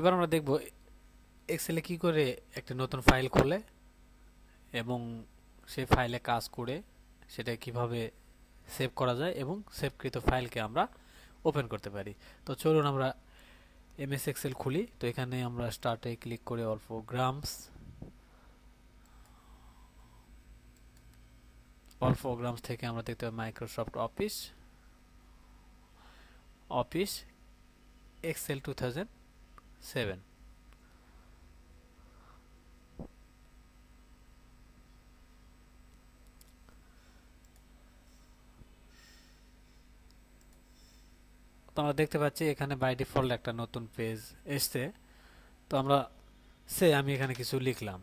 এবার আমরা দেখব এক্সেলে কি করে একটা নতুন ফাইল খোলে এবং সেই ফাইলে কাজ করে সেটা কীভাবে সেভ করা যায় এবং সেভকৃত ফাইলকে আমরা ওপেন করতে পারি। তো চলুন আমরা এমএস এক্সেল খুলি। তো এখানে আমরা স্টার্টে ক্লিক করে অল্প গ্রামস অল্প গ্রামস থেকে আমরা দেখতে পাই Microsoft Office Office Excel two thousand seven. আমরা দেখতে পাচ্ছি এখানে বাই ডিফল্ট একটা নতুন পেজ এসছে। তো আমরা সে আমি এখানে কিছু লিখলাম।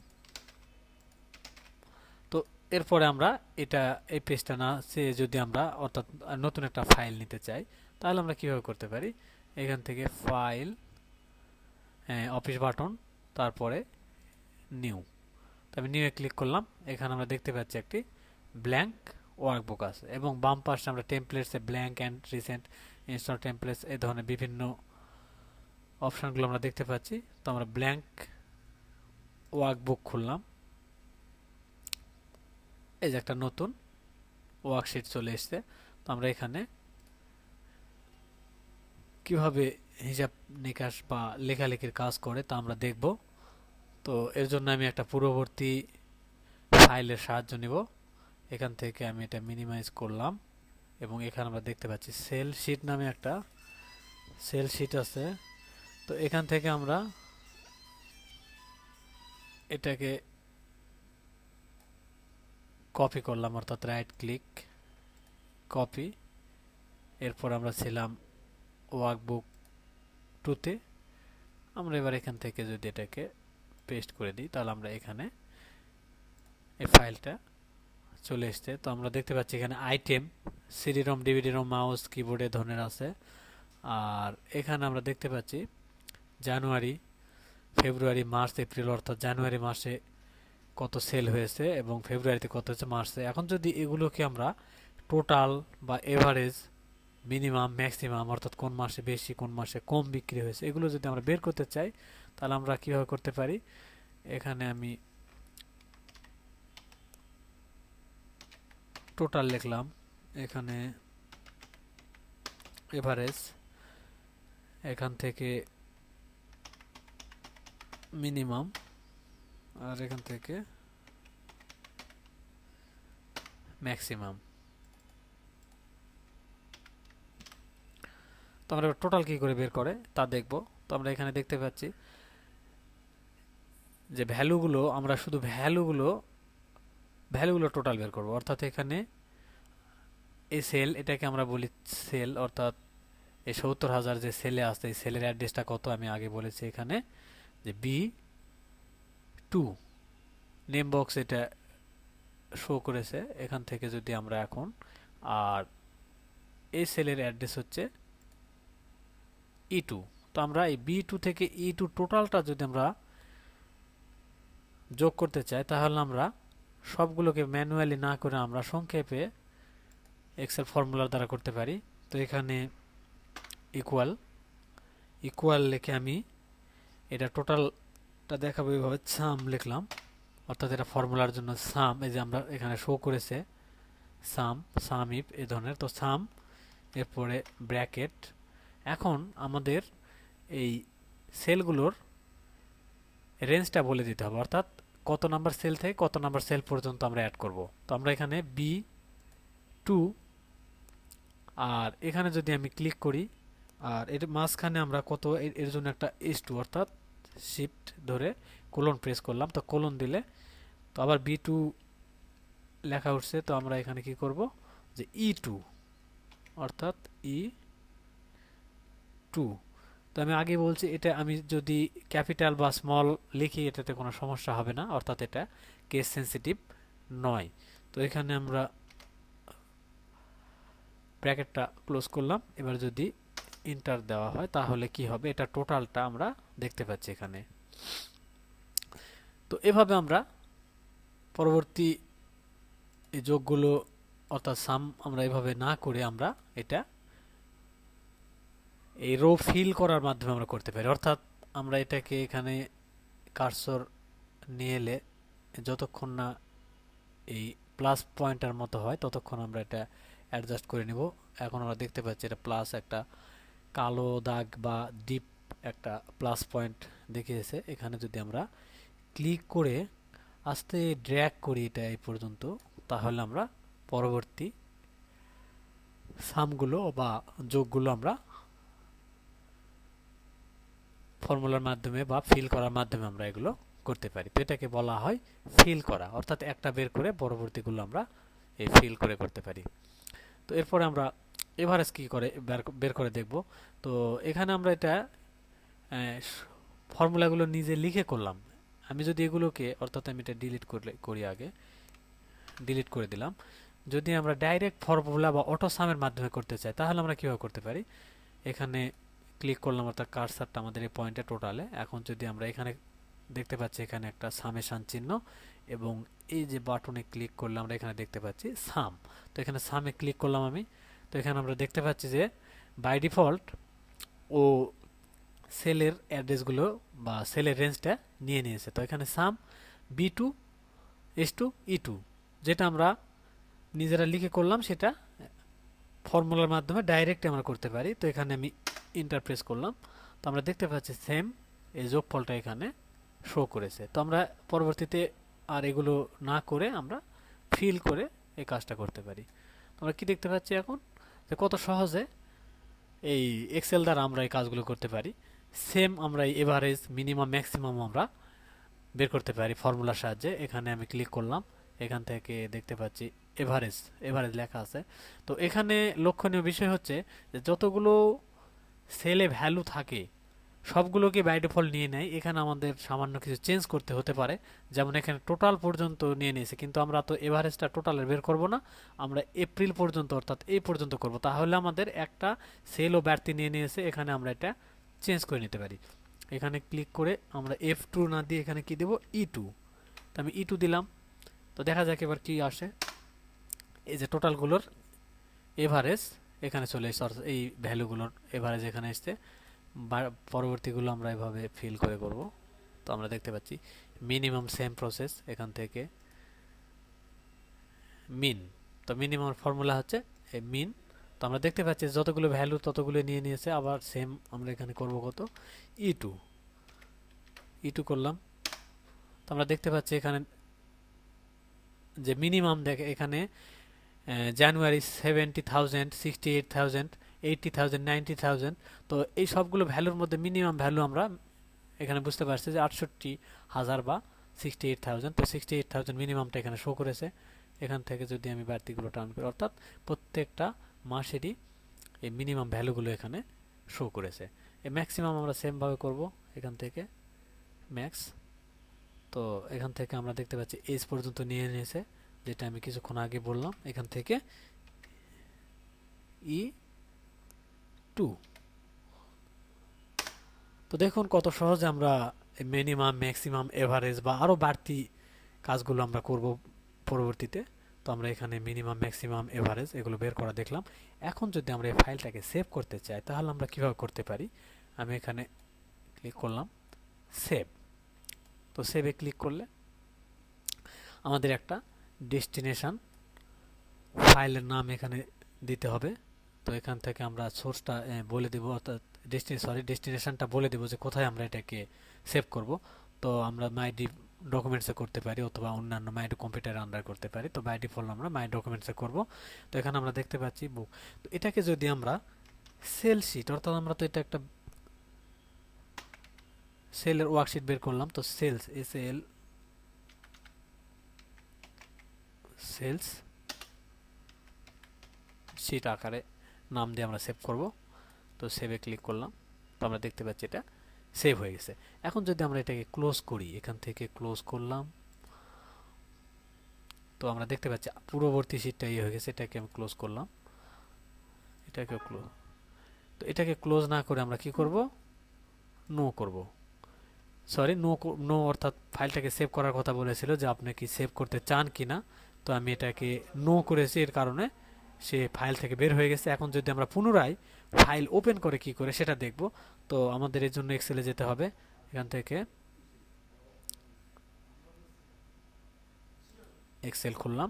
তো এরপরে আমরা এটা, এই পেজটা না, সে যদি আমরা অর্থাৎ নতুন একটা ফাইল নিতে চাই, তাহলে আমরা কীভাবে করতে পারি? এখান থেকে ফাইল অফিস বাটন তারপরে নিউ আমি নিউয়ে ক্লিক করলাম, এখানে আমরা দেখতে পাচ্ছি একটি ব্ল্যাঙ্ক ওয়ার্কবুক আছে এবং বাম পাশে আমরা টেমপ্লেটসে blank and recent install templates এই ধরনের বিভিন্ন অপশানগুলো আমরা দেখতে পাচ্ছি। তো আমরা ব্ল্যাঙ্ক ওয়ার্কবুক খুললাম। এই যে একটা নতুন ওয়ার্কশিট চলে এসছে। তো আমরা এখানে কীভাবে হিসাব নিকাশ বা লেখালেখির কাজ করে, তা আমরা দেখব। তো এর জন্য আমি একটা পূর্ববর্তী ফাইলের সাহায্য নিব। এখান থেকে আমি এটা মিনিমাইজ করলাম এবং এখানে আমরা দেখতে পাচ্ছি সেল শিট নামে একটা সেল শিট আছে। তো এখান থেকে আমরা এটাকে কপি করলাম, অর্থাৎ রাইট ক্লিক কপি এরপর আমরা ছিলাম ওয়ার্কবুক টুতে আমরা এবার এখান থেকে যদি এটাকে পেস্ট করে দিই, তাহলে আমরা এখানে এই ফাইলটা চলে এসছে। তো আমরা দেখতে পাচ্ছি এখানে item CD ROM DVD ROM mouse কিবোর্ডে ধরনের আছে। আর এখানে আমরা দেখতে পাচ্ছি জানুয়ারি, ফেব্রুয়ারি, মার্চ, এপ্রিল, অর্থাৎ জানুয়ারি মাসে কত সেল হয়েছে এবং ফেব্রুয়ারিতে কত হয়েছে, মার্চে। এখন যদি এগুলোকে আমরা টোটাল বা এভারেজ মিনিমাম ম্যাক্সিমাম অর্থাৎ কোন মাসে বেশি, কোন মাসে কম বিক্রি হয়েছে, এগুলো যদি আমরা বের করতে চাই, তাহলে আমরা কীভাবে করতে পারি? এখানে আমি টোটাল লিখলাম। এখানে এভারেজ এখান থেকে মিনিমাম আর এখান থেকে ম্যাক্সিমাম তো আমরা টোটাল কী করে বের করে তা দেখব। তো আমরা এখানে দেখতে পাচ্ছি যে ভ্যালুগুলো, আমরা শুধু ভ্যালুগুলো ভ্যালুগুলো টোটাল বের করব। অর্থাৎ এখানে এই সেল এটাকে আমরা বলি সেল অর্থাৎ এই সত্তর হাজার যে সেলে আসছে এই সেলের অ্যাড্রেসটা কত আমি আগে বলেছি এখানে, যে বি টু নেম বক্স এটা শো করেছে। এখান থেকে যদি আমরা এখন, আর এই সেলের অ্যাড্রেস হচ্ছে ই টু তো আমরা এই বি টু থেকে ই টু টোটালটা যদি আমরা যোগ করতে চাই, তাহলে আমরা সবগুলোকে ম্যানুয়ালি না করে আমরা সংক্ষেপে এক্সেল ফর্মুলার দ্বারা করতে পারি। তো এখানে ইকুয়াল ইকুয়াল লিখে আমি এটা টোটালটা দেখাবো এইভাবে সাম লিখলাম। অর্থাৎ এটা ফর্মুলার জন্য সাম এই যে আমরা এখানে শো করেছে সাম সাম ইফ এ ধরনের। তো সাম এরপরে ব্র্যাকেট এখন আমাদের এই সেলগুলোর রেঞ্জটা বলে দিতে হবে। অর্থাৎ কত নাম্বার সেল থেকে কত নাম্বার সেল পর্যন্ত আমরা অ্যাড করব। তো আমরা এখানে বি টু আর এখানে যদি আমি ক্লিক করি, আর এর মাঝখানে আমরা কত, এর জন্য একটা এস টু অর্থাৎ শিফট ধরে কোলন প্রেস করলাম। তো কোলন দিলে, তো আবার বি টু লেখা উঠছে। তো আমরা এখানে কি করব? যে ই টু অর্থাৎ ই টু তো আমি আগে বলছি, এটা আমি যদি ক্যাপিটাল বা স্মল লিখি, এটাতে কোনো সমস্যা হবে না, অর্থাৎ এটা কেস সেন্সিটিভ নয়। তো এখানে আমরা ব্র্যাকেটটা ক্লোজ করলাম। এবার যদি ইন্টার দেওয়া হয়, তাহলে কি হবে? এটা টোটালটা আমরা দেখতে পাচ্ছি এখানে। তো এভাবে আমরা পরবর্তী যোগগুলো, অর্থাৎ সাম আমরা এভাবে না করে আমরা এটা এই রো ফিল করার মাধ্যমে আমরা করতে পারি। অর্থাৎ আমরা এটাকে এখানে কার্সর নিয়ে এলে যতক্ষণ না এই প্লাস পয়েন্টার মতো হয়, ততক্ষণ আমরা এটা অ্যাডজাস্ট করে নিব। এখন আমরা দেখতে পাচ্ছি এটা প্লাস একটা কালো দাগ বা ডিপ একটা প্লাস পয়েন্ট দেখিয়েছে। এখানে যদি আমরা ক্লিক করে আস্তে ড্র্যাগ করি এটা এই পর্যন্ত, তাহলে আমরা পরবর্তী সামগুলো বা যোগগুলো আমরা ফর্মুলার মাধ্যমে বা ফিল করার মাধ্যমে আমরা এগুলো করতে পারি। তো এটাকে বলা হয় ফিল করা, অর্থাৎ একটা বের করে পরবর্তীগুলো আমরা এই ফিল করে করতে পারি। তো এরপরে আমরা এভারেজ কি করে বের করে দেখব। তো এখানে আমরা এটা ফর্মুলাগুলো নিজে লিখে করলাম। আমি যদি এগুলোকে, অর্থাৎ আমি এটা ডিলিট করলে, করি আগে ডিলিট করে দিলাম। যদি আমরা ডাইরেক্ট ফর্মুলা বা অটো সামের মাধ্যমে করতে চাই, তাহলে আমরা কীভাবে করতে পারি? এখানে ক্লিক করলাম, অর্থাৎ কার্সারটা আমাদের এই পয়েন্টে টোটালে এখন যদি আমরা এখানে দেখতে পাচ্ছি, এখানে একটা সামেশান চিহ্ন এবং এই যে বাটনে ক্লিক করলে আমরা এখানে দেখতে পাচ্ছি সাম তো এখানে সামে ক্লিক করলাম আমি। তো এখানে আমরা দেখতে পাচ্ছি যে বাই ডিফল্ট ও সেলের অ্যাড্রেসগুলো বা সেলের রেঞ্জটা নিয়ে নিয়েছে। তো এখানে sum B two S two E two যেটা আমরা নিজেরা লিখে করলাম, সেটা ফর্মুলার মাধ্যমে ডাইরেক্ট আমরা করতে পারি। তো এখানে আমি ইন্টারপ্রেস করলাম। তো আমরা দেখতে পাচ্ছি সেম এই যোগফলটা এখানে শো করেছে। তো আমরা পরবর্তীতে আর এগুলো না করে আমরা ফিল করে এই কাজটা করতে পারি। আমরা কি দেখতে পাচ্ছি এখন? যে কত সহজে এই এক্সেল দ্বারা আমরা এই কাজগুলো করতে পারি। সেম আমরা এই এভারেজ মিনিমাম ম্যাক্সিমাম আমরা বের করতে পারি ফর্মুলার সাহায্যে। এখানে আমি ক্লিক করলাম। এখান থেকে দেখতে পাচ্ছি এভারেজ এভারেজ লেখা আছে। তো এখানে লক্ষণীয় বিষয় হচ্ছে যে যতগুলো সেলে ভ্যালু থাকে, সবগুলোকে বাই ডিফল্ট নিয়ে নেয়। এখানে আমাদের সামান্য কিছু চেঞ্জ করতে হতে পারে। যেমন এখানে টোটাল পর্যন্ত নিয়ে নিয়েছে, কিন্তু আমরা তো এভারেজটা টোটালের বের করব না। আমরা এপ্রিল পর্যন্ত, অর্থাৎ এই পর্যন্ত করব। তাহলে আমাদের একটা সেল ও ব্যর্থী নিয়ে নিয়েছে। এখানে আমরা এটা চেঞ্জ করে নিতে পারি। এখানে ক্লিক করে আমরা এফ টু না দিয়ে এখানে কি দেব? ই টু। তো আমি ই টু দিলাম। তো দেখা যাক এবার কি আসে। এই যে টোটালগুলোর এভারেজ। এখানে চলে এসছে এই ভ্যালুগুলোর এভারেজ এখানে এসছে। পরবর্তীগুলো আমরা এভাবে ফিল করে করব। তো আমরা দেখতে পাচ্ছি মিনিমাম সেম প্রসেস এখান থেকে মিন তো মিনিমাম ফর্মুলা হচ্ছে এই মিন তো আমরা দেখতে পাচ্ছি যতগুলো ভ্যালু ততগুলো নিয়ে নিয়েছে, আবার সেম আমরা এখানে করব কত? ই টু ই টু করলাম। তো আমরা দেখতে পাচ্ছি এখানে যে মিনিমাম দেখে, এখানে January seventy thousand sixty eight thousand eighty thousand ninety thousand তো এই সবগুলো ভ্যালুর মধ্যে মিনিমাম ভ্যালু আমরা এখানে বুঝতে পারছি যে আটষট্টি হাজার বা সিক্সটি এইট থাউজেন্ড তো সিক্সটি এইট থাউজেন্ড মিনিমামটা এখানে শো করেছে। এখান থেকে যদি আমি বাড়তিগুলো টার্ন করি, অর্থাৎ প্রত্যেকটা মাসেরই এই মিনিমাম ভ্যালুগুলো এখানে শো করেছে। এই ম্যাক্সিমাম আমরা সেমভাবে করব এখান থেকে ম্যাক্স তো এখান থেকে আমরা দেখতে পাচ্ছি এজ পর্যন্ত নিয়ে নিয়েছে। যেটা আমি কিছুক্ষণ আগে বললাম, এখান থেকে ই টু তো দেখুন কত সহজে আমরা মিনিমাম ম্যাক্সিমাম এভারেজ বা আরও বাড়তি কাজগুলো আমরা করব পরবর্তীতে। তো আমরা এখানে মিনিমাম ম্যাক্সিমাম এভারেজ এগুলো বের করা দেখলাম। এখন যদি আমরা এই ফাইলটাকে সেভ করতে চাই, তাহলে আমরা কীভাবে করতে পারি? আমি এখানে ক্লিক করলাম সেভ তো সেভে ক্লিক করলে আমাদের একটা ডেস্টিনেশন ফাইলের নাম এখানে দিতে হবে। তো এখান থেকে আমরা সোর্সটা বলে দেব, অর্থাৎ ডেস্টিনে সরি ডেস্টিনেশনটা বলে দেবো যে কোথায় আমরা এটাকে সেভ করব। তো আমরা মাই ডি ডকুমেন্টসে করতে পারি অথবা অন্যান্য মাই কম্পিউটার আন্ডার করতে পারি। তো বাই ডিফল্ট আমরা মাই ডকুমেন্টসে করব। তো এখানে আমরা দেখতে পাচ্ছি বুক তো এটাকে যদি আমরা সেল শিট অর্থাৎ আমরা তো এটা একটা সেলের ওয়ার্কশিট বের করলাম, তো sales S L sales. Sheet আকারে নাম দিয়ে আমরা সেভ করব। তো সেভে ক্লিক করলাম। তো আমরা দেখতে পাচ্ছি এটা সেভ হয়ে গেছে। এখন যদি আমরা এটাকে ক্লোজ করি, এখান থেকে ক্লোজ করলাম। তো আমরা দেখতে পাচ্ছি পূর্ববর্তী শিটটা ইয়ে হয়ে গেছে, এটাকে আমি ক্লোজ করলাম। এটাকে ক্লোজ তো এটাকে ক্লোজ না করে আমরা কি করব? নো করব। সরি নো নো অর্থাৎ ফাইলটাকে সেভ করার কথা বলেছিল যে আপনি কি সেভ করতে চান কি না তো আমি এটাকে নো করেছি এর কারণে সে ফাইল থেকে বের হয়ে গেছে। এখন যদি আমরা পুনরায় ফাইল ওপেন করে কি করে সেটা দেখব। তো আমাদের এর জন্য এক্সেলে যেতে হবে। এখান থেকে এক্সেল খুললাম।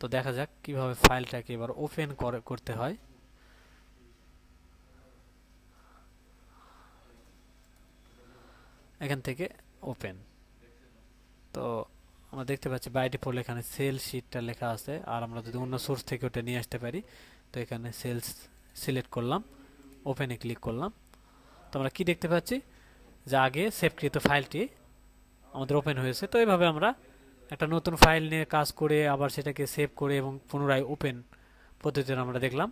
তো দেখা যাক কীভাবে ফাইলটাকে এবার ওপেন করতে হয়। এখান থেকে ওপেন তো আমরা দেখতে পাচ্ছি বাই ডিফল্ট এখানে সেল শিটটা লেখা আছে। আর আমরা যদি অন্য সোর্স থেকে ওটা নিয়ে আসতে পারি, তো এখানে সেলস সিলেক্ট করলাম ওপেনে ক্লিক করলাম। তো আমরা কী দেখতে পাচ্ছি? যে আগে সেভকৃত ফাইলটি আমাদের ওপেন হয়েছে। তো এইভাবে আমরা একটা নতুন ফাইল নিয়ে কাজ করে, আবার সেটাকে সেভ করে এবং পুনরায় ওপেন পদ্ধতিতে আমরা দেখলাম।